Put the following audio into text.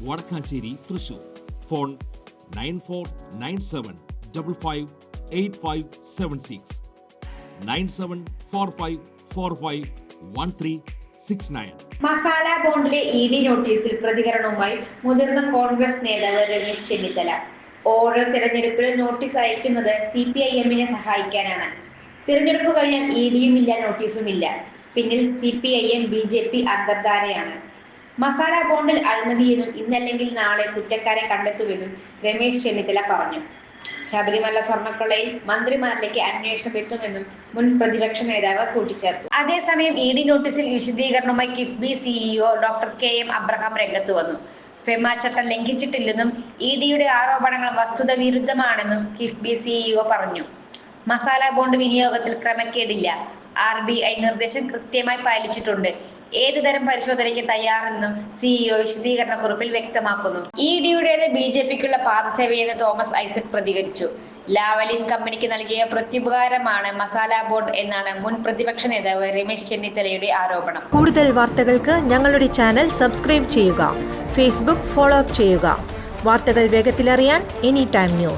Vadakkanchery Thrissur. Phone nine four nine seven double five eight five seven six. Nine seven four five four five one three six nine. Masala ബോണ്ടിലെ E D നോട്ടീസിൽ പ്രതികരണവുമായി മുതിർന്ന കോൺഗ്രസ് നേതാവ് രമേശ് ചെന്നിത്തല. ഓരോ തെരഞ്ഞെടുപ്പിലും notice അയക്കുന്നത് C P I എമ്മിനെ സഹായിക്കാനാണ്. തിരഞ്ഞെടുപ്പ് കഴിഞ്ഞാൽ ഇ ഡിയും ഇല്ല നോട്ടീസും ഇല്ല. പിന്നിൽ C P I M B J P അന്തർധാരയാണ് masala ബോണ്ടിൽ അഴിമതിയെന്നും ഇന്നല്ലെങ്കിൽ നാളെ കുറ്റക്കാരെ കണ്ടെത്തുമെന്നും രമേശ് ചെന്നിത്തല പറഞ്ഞു. ശബരിമല സ്വർണക്കൊള്ളയിൽ മന്ത്രിമാരിലേക്ക് അന്വേഷണം എത്തുമെന്നും മുൻ പ്രതിപക്ഷ നേതാവ് കൂട്ടിച്ചേർത്തു. അതേസമയം ഇ ഡി നോട്ടീസിൽ വിശദീകരണവുമായി KIIFB CEO doctor K M Abraham രംഗത്ത് വന്നു. ഫെമ ചട്ടം ലംഘിച്ചിട്ടില്ലെന്നും ഇ ഡിയുടെ ആരോപണങ്ങൾ വസ്തുത വിരുദ്ധമാണെന്നും കിഫ്ബി സിഇഒ പറഞ്ഞു. മസാല ബോണ്ട് വിനിയോഗത്തിൽ ക്രമക്കേടില്ല. ആർ ബി ഐ നിർദ്ദേശം കൃത്യമായി പാലിച്ചിട്ടുണ്ട്. ഏത് തരം പരിശോധനയ്ക്ക് തയ്യാറെന്നും സിഇഒ വിശദീകരണ കുറിപ്പിൽ വ്യക്തമാക്കുന്നു. ഇ ഡിയുടേത് ബി ജെ പിക്കുള്ള പാദസേവയെന്ന് തോമസ് ഐസക് പ്രതികരിച്ചു. ലാവലിൻ കമ്പനിക്ക് നൽകിയ പ്രത്യുപകാരമാണ് മസാല ബോർഡ് എന്നാണ് മുൻ പ്രതിപക്ഷ നേതാവ് രമേശ് ചെന്നിത്തലയുടെ ആരോപണം. കൂടുതൽ വാർത്തകൾക്ക് ഞങ്ങളുടെ ചാനൽ സബ്സ്ക്രൈബ് ചെയ്യുക ഫേസ്ബുക്ക് ഫോളോ അപ്പ് ചെയ്യുക. വാർത്തകൾ വേഗത്തിലറിയാൻ എനി ടൈം ന്യൂസ്